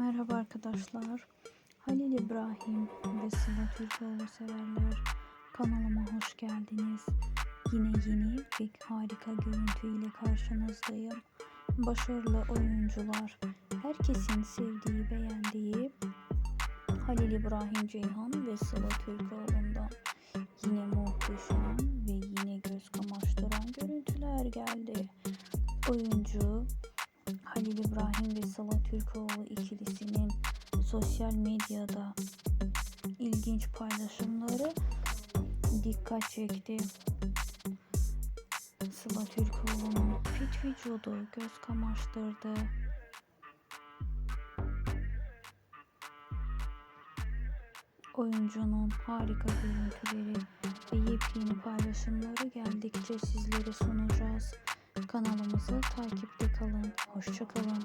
Merhaba arkadaşlar. Halil İbrahim ve Sıla Türkoğlu severler. Kanalıma hoş geldiniz. Yine yeni ve harika görüntü ile karşınızdayım. Başarılı oyuncular, herkesin sevdiği, beğendiği Halil İbrahim Ceyhan ve Sıla Türkoğlu'ndan yine muhteşem ve yine göz kamaştıran görüntüler geldi. Oyuncu Halil İbrahim ve Sıla Türkoğlu ikilisinin sosyal medyada ilginç paylaşımları dikkat çekti. Sıla Türkoğlu'nun fit vücudu göz kamaştırdı. Oyuncunun harika görüntüleri ve yepyeni paylaşımları geldikçe sizlere sunacağız. Kanalımızı takipte kalın. Hoşçakalın.